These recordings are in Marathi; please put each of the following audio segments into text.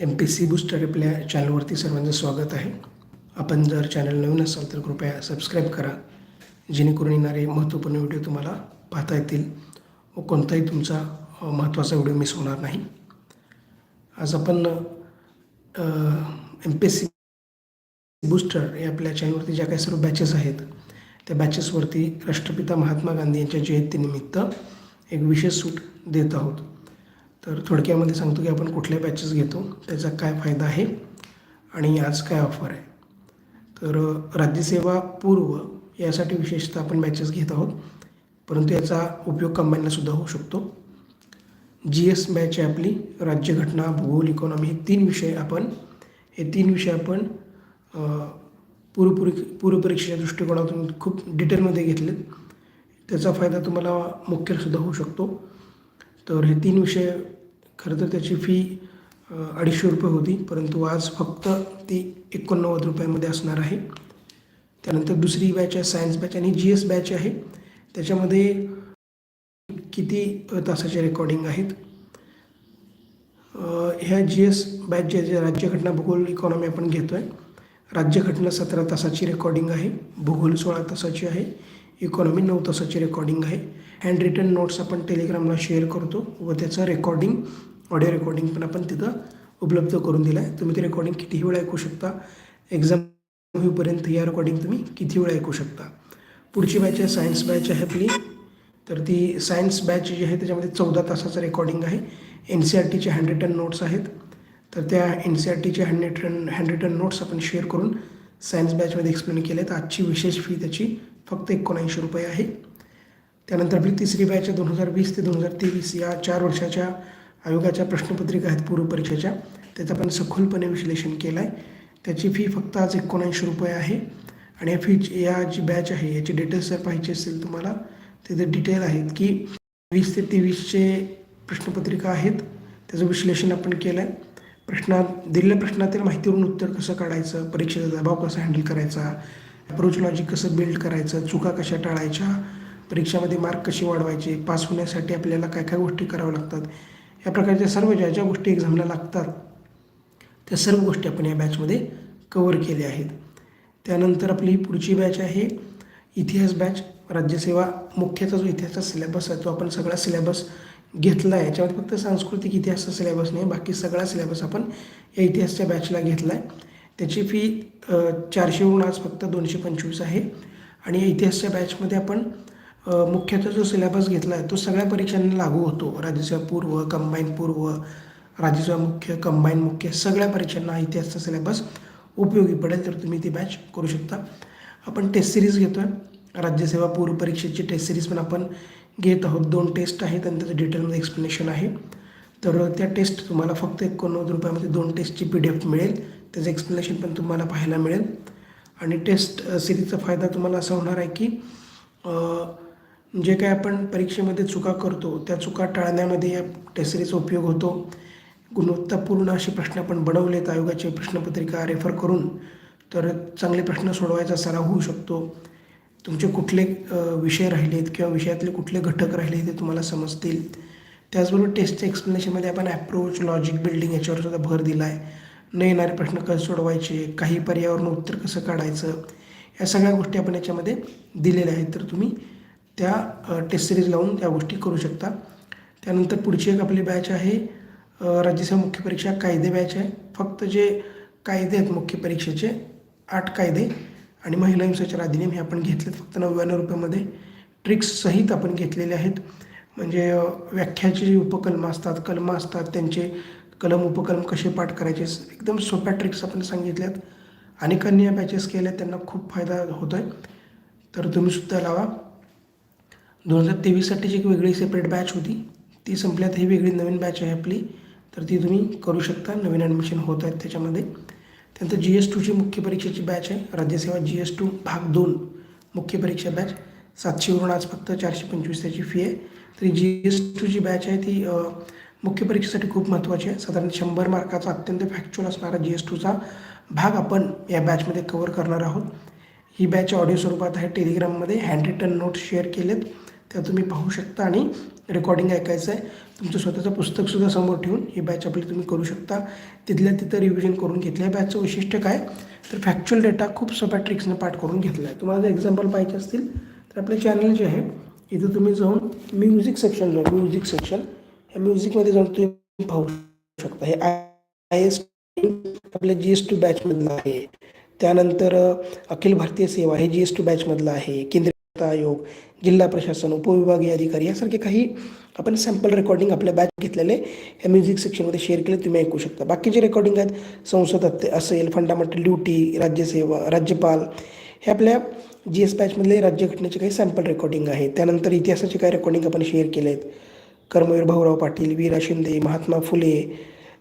एम पी सी बूस्टर आपल्या चॅनलवरती सर्वांचं स्वागत आहे. आपण जर चॅनल नवीन असाल तर कृपया सबस्क्राईब करा जेणेकरून येणारे महत्त्वपूर्ण व्हिडिओ तुम्हाला पाहता येतील व कोणताही तुमचा महत्त्वाचा व्हिडिओ मिस होणार नाही. आज आपण M P S C booster या आपल्या चॅनलवरती ज्या काही सर्व बॅचेस आहेत त्या बॅचेसवरती राष्ट्रपिता महात्मा गांधी यांच्या जयंतीनिमित्त एक विशेष सूट देत आहोत. तर थोडक्यामध्ये सांगतो की आपण कुठल्या बॅचेस घेतो त्याचा काय फायदा आहे आणि आज काय ऑफर आहे. तर राज्यसेवा पूर्व यासाठी विशेषतः आपण बॅचेस घेत आहोत परंतु याचा उपयोग कंबाईनलासुद्धा होऊ शकतो. जी एस बॅच आहे आपली राज्यघटना भूगोल इकॉनॉमी हे तीन विषय आपण हे तीन विषय आपण अ, पूर्वपरी पूर्वपरीक्षेच्या दृष्टिकोनातून खूप डिटेलमध्ये घेतलेत. त्याचा फायदा तुम्हाला मुख्यसुद्धा होऊ शकतो. तर हे तीन विषय खरं तर त्याची फी अडीचशे रुपये होती परंतु आज फक्त ती एकोणनव्वद रुपयामध्ये असणार आहे. त्यानंतर दुसरी बॅच आहे सायन्स बॅच आणि जी एस बॅच आहे. त्याच्यामध्ये किती तासाचे रेकॉर्डिंग आहेत? ह्या जी एस बॅच ज्या जे राज्यघटना भूगोल इकॉनॉमी आपण घेतो आहे राज्यघटना सतरा तासाची रेकॉर्डिंग आहे भूगोल सोळा तासाची आहे इकॉनॉमी नऊ तासाची रेकॉर्डिंग आहे. हँड रिटन नोट्स आपण टेलिग्रामला शेअर करतो व त्याचं रेकॉर्डिंग ऑडिओ रेकॉर्डिंग पण आपण तिथं उपलब्ध करून दिलं आहे तुम्ही ते रेकॉर्डिंग कितीही वेळा ऐकू शकता. एक्झाम होईपर्यंत या रेकॉर्डिंग तुम्ही किती वेळा ऐकू शकता. पुढची बॅच आहे सायन्स बॅच आहे आपली. तर ती सायन्स बॅच जी आहे त्याच्यामध्ये चौदा तासाचं रेकॉर्डिंग आहे. एन सी आर टीचे हँड रिटन नोट्स आहेत. तर त्या एन सी आर टीचे hand written hand written notes आपण शेअर करून सायन्स बॅचमध्ये एक्सप्लेन केले तर आजची विशेष फी त्याची फक्त एकोणऐंशी रुपये आहे. त्यानंतर आपली तिसरी बॅच आहे दोन हजार वीस ते दोन हजार तेवीस. या चार वर्षाच्या आयोगाच्या प्रश्नपत्रिका आहेत पूर्व परीक्षेच्या. त्याचं आपण सखोलपणे विश्लेषण केलं आहे त्याची फी फक्त आज एकोणऐंशी रुपये आहे. आणि या फी या जी बॅच आहे याची डिटेल्स जर पाहिजे असेल तुम्हाला त्याचे डिटेल आहेत की वीस ते तेवीसचे प्रश्नपत्रिका आहेत त्याचं विश्लेषण आपण केलं आहे प्रश्नात दिलेल्या प्रश्नातील माहितीवरून उत्तर कसं काढायचं परीक्षेचा दबाव कसा हँडल करायचा अप्रोच लॉजिक कसं बिल्ड करायचं चुका कशा टाळायच्या परीक्षामध्ये मार्क कसे वाढवायचे पास होण्यासाठी आपल्याला काय काय गोष्टी कराव्या लागतात या प्रकारच्या सर्व ज्या ज्या गोष्टी एक्झामला लागतात त्या सर्व गोष्टी आपण या बॅचमध्ये कवर केल्या आहेत. त्यानंतर आपली पुढची बॅच आहे इतिहास बॅच राज्यसेवा मुख्यचा जो इतिहासचा सिलेबस आहे तो आपण सगळा सिलेबस घेतला आहे. याच्यामध्ये फक्त सांस्कृतिक इतिहासचा सिलेबस नाही बाकी सगळा सिलेबस आपण या इतिहासच्या बॅचला घेतला आहे. त्याची फी चारशेहून आज फक्त दोनशे पंचवीस आहे. आणि या इतिहासच्या बॅचमध्ये आपण मुख्यतः जो सिलेबस घेतला आहे तो सगळ्या परीक्षांना लागू होतो. राज्यसेवा पूर्व कंबाईन पूर्व राज्यसेवा मुख्य कंबाईन मुख्य सगळ्या परीक्षांना इतिहासचा सिलेबस उपयोगी पडेल तर तुम्ही ती बॅच करू शकता. आपण टेस्ट सिरीज घेतो आहे राज्यसेवा पूर्व परीक्षेची टेस्ट सिरीज पण आपण घेत आहोत. दोन टेस्ट आहेत आणि त्याचं डिटेलमध्ये एक्सप्लेनेशन आहे. तर त्या टेस्ट तुम्हाला फक्त एकोणनव्वद रुपयामध्ये दोन टेस्टची पी डी एफ मिळेल. त्याचं एक्सप्लेनेशन पण तुम्हाला पाहायला मिळेल. आणि टेस्ट सिरीजचा फायदा तुम्हाला असा होणार आहे की जे काय आपण परीक्षेमध्ये चुका करतो त्या चुका टाळण्यामध्ये या टेसरीचा उपयोग होतो. गुणवत्तापूर्ण असे प्रश्न आपण बनवलेत आयोगाची प्रश्नपत्रिका रेफर करून तर चांगले प्रश्न सोडवायचा सराव होऊ शकतो. तुमचे कुठले विषय राहिलेत किंवा विषयातले कुठले घटक राहिले ते तुम्हाला समजतील. त्याचबरोबर टेस्टच्या एक्सप्लेनेशनमध्ये आपण ॲप्रोच लॉजिक बिल्डिंग याच्यावर सुद्धा भर दिला आहे न येणारे प्रश्न कसे सोडवायचे काही पर्यावरण उत्तर कसं काढायचं या सगळ्या गोष्टी आपण याच्यामध्ये दिलेल्या आहेत. तर तुम्ही त्या टेस्ट सिरीज लावून त्या गोष्टी करू शकता त्यानंतर पुढची एक आपली बॅच आहे अ, राज्यसेवा मुख्य परीक्षा कायदे बॅच आहे. फक्त जे कायदे आहेत मुख्य परीक्षेचे आठ कायदे आणि महिला हिंसाचार अधिनियम हे आपण घेतलेत. फक्त नव्याण्णव रुपयामध्ये ट्रिक्स सहित आपण घेतलेले आहेत. म्हणजे व्याख्याचे व्याख्याची जी उपकलमं असतात कलमं असतात त्यांचे कलम उपकलम कसे पाठ करायचे एकदम सोप्या ट्रिक्स आपण सांगितल्यात. अनेकांनी या बॅचेस केल्या त्यांना खूप फायदा होतो आहे तर तुम्हीसुद्धा लावा. दोन हजार तेवीससाठीची एक वेगळी सेपरेट बॅच होती. ती संपल्यात ही वेगळी नवीन बॅच आहे आपली. तर ती तुम्ही करू शकता. नवीन ॲडमिशन होत आहेत त्याच्यामध्ये. त्यानंतर जी एस टूची मुख्य परीक्षेची बॅच आहे. राज्यसेवा जी एस टू भाग दोन मुख्य परीक्षा बॅच सातशेवरून आज फक्त चारशे पंचवीस त्याची फी आहे. तरी जी एस टूची बॅच आहे ती मुख्य परीक्षेसाठी खूप महत्त्वाची आहे. साधारण शंभर मार्काचा अत्यंत फॅक्च्युअल असणारा जी एस टूचा भाग आपण या बॅचमध्ये कवर करणार आहोत. ही बॅच ऑडिओ स्वरूपात आहे. टेलिग्राममध्ये हँड रिटन नोट्स शेअर केलेत. त्या तुम्ही पाहू शकता आणि रेकॉर्डिंग ऐकायचं आहे तुमचं स्वतःचं पुस्तकसुद्धा समोर ठेवून ही बॅच आपली तुम्ही करू शकता. तिथल्या तिथं रिव्हिजन करून घेतलं आहे बॅचचं वैशिष्ट्य काय? तर फॅक्च्युअल डेटा खूप सोप्या ट्रिक्सनं पाठ करून घेतला आहे तुम्हाला जर एक्झाम्पल पाहिजे असतील तर आपले चॅनल जे आहे इथं तुम्ही जाऊन म्युझिक सेक्शन जाऊन म्युझिक सेक्शन या म्युझिकमध्ये जाऊन तुम्ही पाहू शकता. हे आय एस आपल्या जी एस टी बॅचमधलं आहे. त्यानंतर अखिल भारतीय सेवा हे जी एस टी बॅचमधलं आहे. केंद्रीय आयोग जिल्हा प्रशासन उपविभागीय अधिकारी यासारखे काही आपण सॅम्पल रेकॉर्डिंग आपल्या बॅच घेतलेले या म्युझिक सेक्शनमध्ये शेअर केले तुम्ही ऐकू शकता. बाकीचे रेकॉर्डिंग आहेत संसद असेल फंडामेंटल ड्युटी राज्यसेवा राज्यपाल हे आपल्या जी एस बॅचमधले राज्यघटनेचे काही सॅम्पल रेकॉर्डिंग आहेत. त्यानंतर इतिहासाचे काही रेकॉर्डिंग आपण शेअर केले आहेत कर्मवीर भाऊराव पाटील वीरा शिंदे महात्मा फुले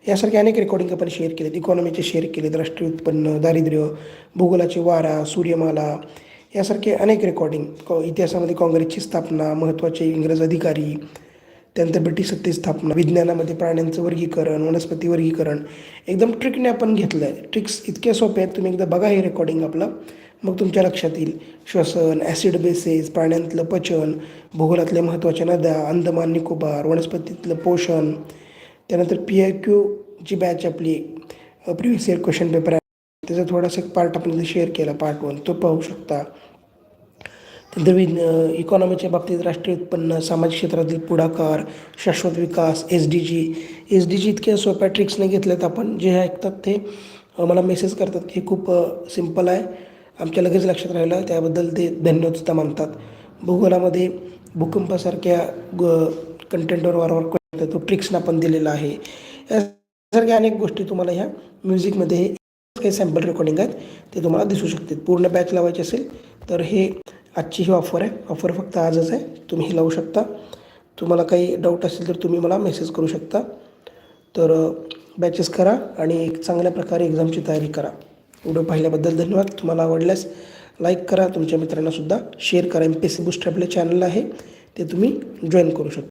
यासारखे अनेक रेकॉर्डिंग आपण शेअर केलेत. इकॉनॉमीचे शेअर केलेत. राष्ट्रीय उत्पन्न दारिद्र्य भूगोलाचे वारा सूर्यमाला यासारखे अनेक रेकॉर्डिंग क इतिहासामध्ये काँग्रेसची स्थापना महत्त्वाचे इंग्रज अधिकारी त्यानंतर ब्रिटिश सत्ते स्थापना विज्ञानामध्ये प्राण्यांचं वर्गीकरण वनस्पती वर्गीकरण. एकदम ट्रिकने आपण घेतलं आहे ट्रिक्स इतक्या सोप्या आहेत तुम्ही एकदा बघा हे रेकॉर्डिंग आपलं. मग तुमच्या लक्षात येईल. श्वसन ॲसिड बेसेस प्राण्यांतलं पचन भूगोलातल्या महत्त्वाच्या नद्या अंदमान निकोबार वनस्पतीतलं पोषण. त्यानंतर P I Q G batch आपली प्रिव्हियस इयर क्वेश्चन पेपर आहे त्याचा थोडासा एक पार्ट आपण शेअर केला पार्ट वन तो पाहू शकता. त्यानंतर विज्ञ इकॉनॉमीच्या बाबतीत राष्ट्रीय उत्पन्न सामाजिक क्षेत्रातील पुढाकार शाश्वत विकास S D G S D G इतक्या सोप्या ट्रिक्सने घेतल्यात आपण जे ऐकतात ते मला मेसेज करतात की खूप सिंपल आहे. आमच्या लगेच लक्षात राहिलं त्याबद्दल ते धन्यवादसुद्धा मानतात. भूगोलामध्ये भूकंपासारख्या ग कंटेंटवर वारंवार question तो ट्रिक्सना पण दिलेला आहे. यासारख्या अनेक गोष्टी तुम्हाला ह्या म्युझिकमध्ये हे काही सॅम्पल रेकॉर्डिंग आहेत ते तुम्हाला दिसू शकते पूर्ण बॅच लावायची असेल तर हे आजची ही ऑफर आहे. ऑफर फक्त आजच आहे. तुम्ही ही लावू शकता. तुम्हाला काही डाऊट असेल तर तुम्ही मला मेसेज करू शकता. तर बॅचेस करा आणि एक चांगल्या प्रकारे एक्झामची तयारी करा. व्हिडिओ पाहिल्याबद्दल धन्यवाद. तुम्हाला आवडल्यास लाईक करा. तुमच्या मित्रांनासुद्धा शेअर करा. M P S C booster channel आहे. ते तुम्ही जॉईन करू शकता.